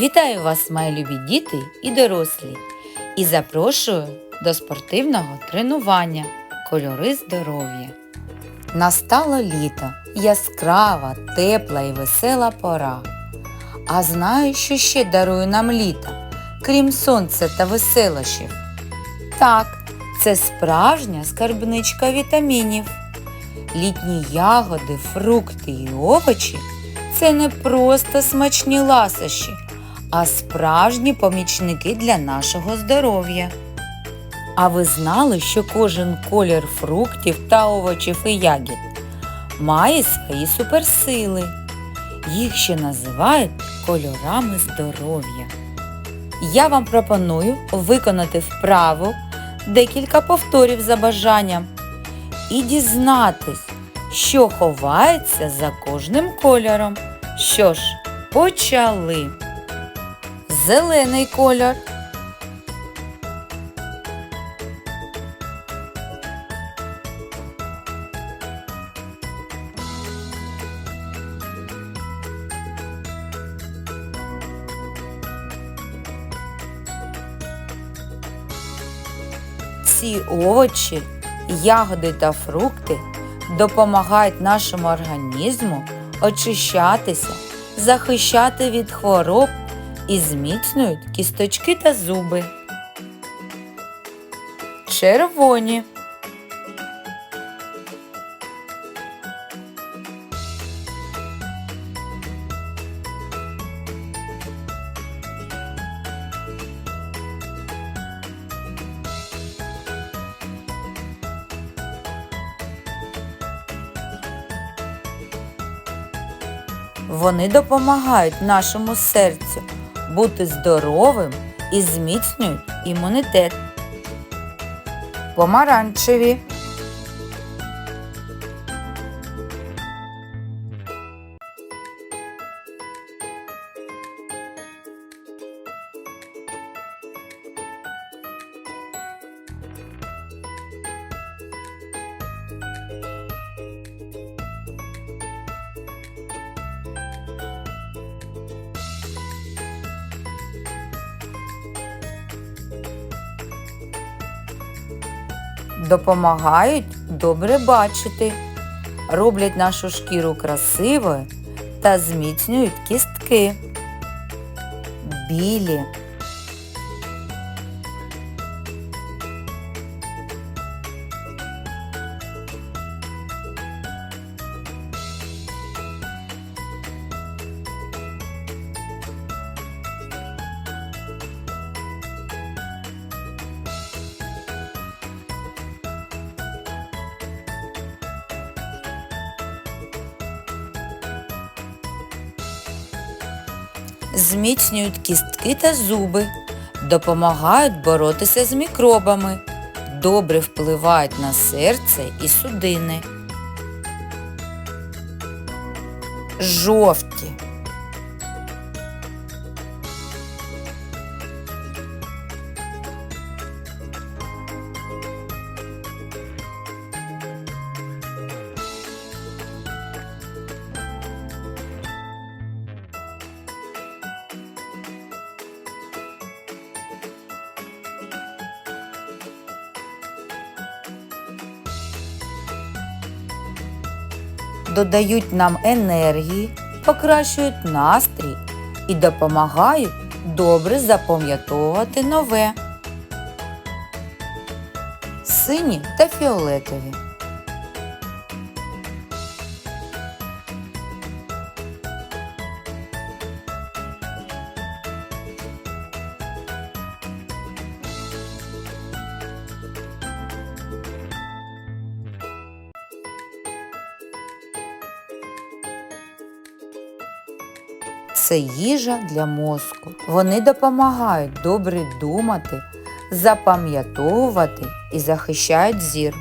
Вітаю вас, мої любі діти і дорослі, і запрошую до спортивного тренування Кольори здоров'я. Настало літо, яскрава, тепла і весела пора. А знаю, що ще дарує нам літо, крім сонця та веселощів. Так, це справжня скарбничка вітамінів. Літні ягоди, фрукти і овочі це не просто смачні ласощі, а справжні помічники для нашого здоров'я. А ви знали, що кожен колір фруктів та овочів і ягід має свої суперсили. Їх ще називають кольорами здоров'я. Я вам пропоную виконати вправу декілька повторів за бажанням і дізнатись, що ховається за кожним кольором. Що ж, почали. Зелений кольор. Ці овочі, ягоди та фрукти допомагають нашому організму очищатися, захищати від хвороб і зміцнюють кісточки та зуби. Червоні. Вони допомагають нашому серцю бути здоровим і зміцнюють імунітет. Помаранчеві. Допомагають добре бачити, роблять нашу шкіру красивою та зміцнюють кістки. Білі. Зміцнюють кістки та зуби, допомагають боротися з мікробами, добре впливають на серце і судини. Жовті. Додають нам енергії, покращують настрій і допомагають добре запам'ятовувати нове. Сині та фіолетові. Це їжа для мозку. Вони допомагають добре думати, запам'ятовувати і захищають зір.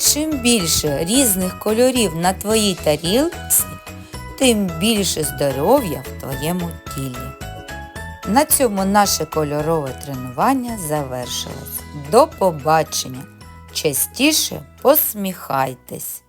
Чим більше різних кольорів на твоїй тарілці, тим більше здоров'я в твоєму тілі. На цьому наше кольорове тренування завершилось. До побачення! Частіше посміхайтесь!